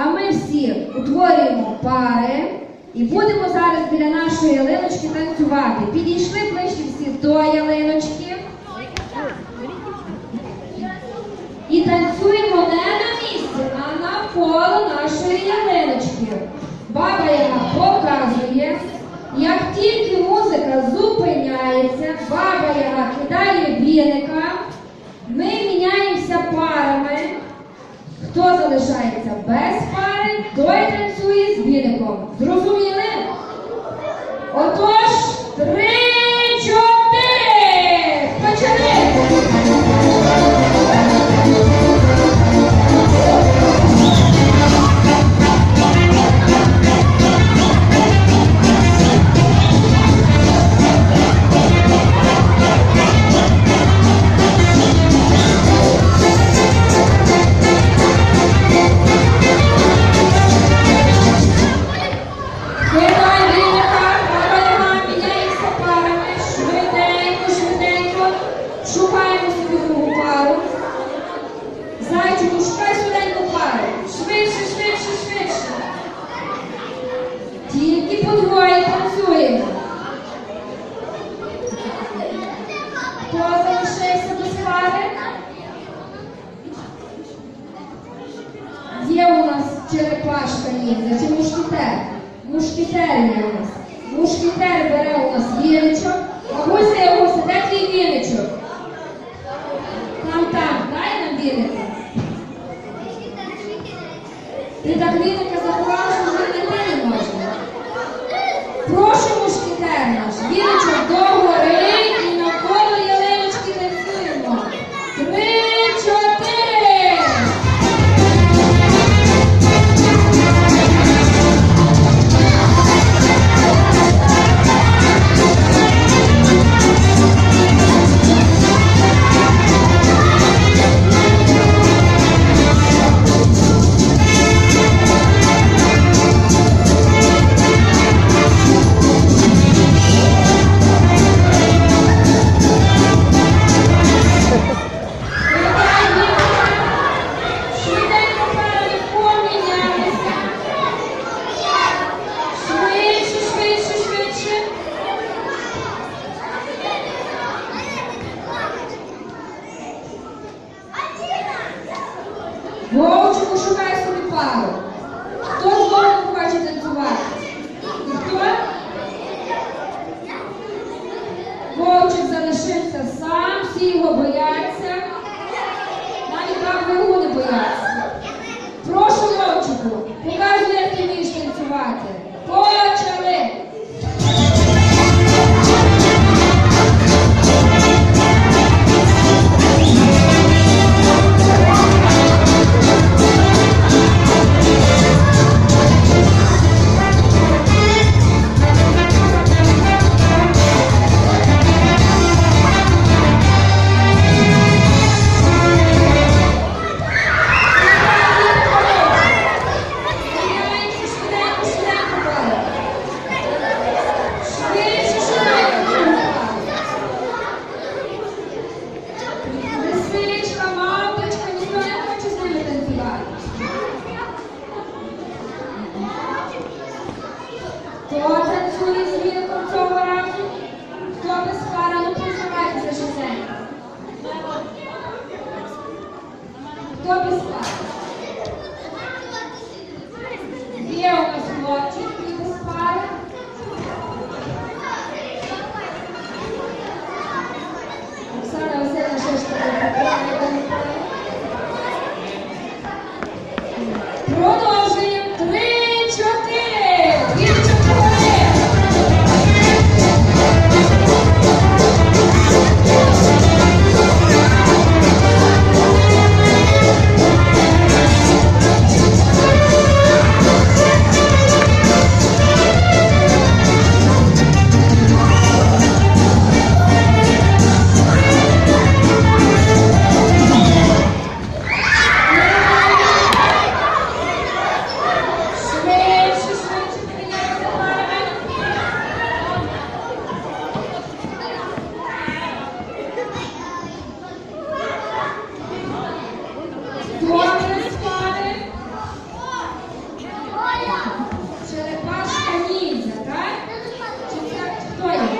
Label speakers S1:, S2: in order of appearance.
S1: А ми всі утворюємо пари і будемо зараз біля нашої ялиночки танцювати. Підійшли ближче всі до ялиночки. І танцюємо не на місці, а навколо нашої ялиночки. Баба Яга показує, як тільки музика зупиняється, баба Яга кидає віника, Хто залишається без пари, той танцює з віником. Зрозуміли? Отож, черепашка ніндзя чи мушкетер? Мушкетер є у нас. Мушкетер бере у нас віничок. А Гуся, Гуся, де твій віничок? Там, там, дай нам віника. Ти так віника заховала, що вже не можна. Прошу мушкетер наш, віничок догори Вовчику шукає собі пару. Хто з вовком хоче танцювати? Ніхто? Вовчик залишився сам, всі його бояться. Навіть бабу його не бояться. Прошу, Вовчику, показуй, як ти вмієш танцювати. Хто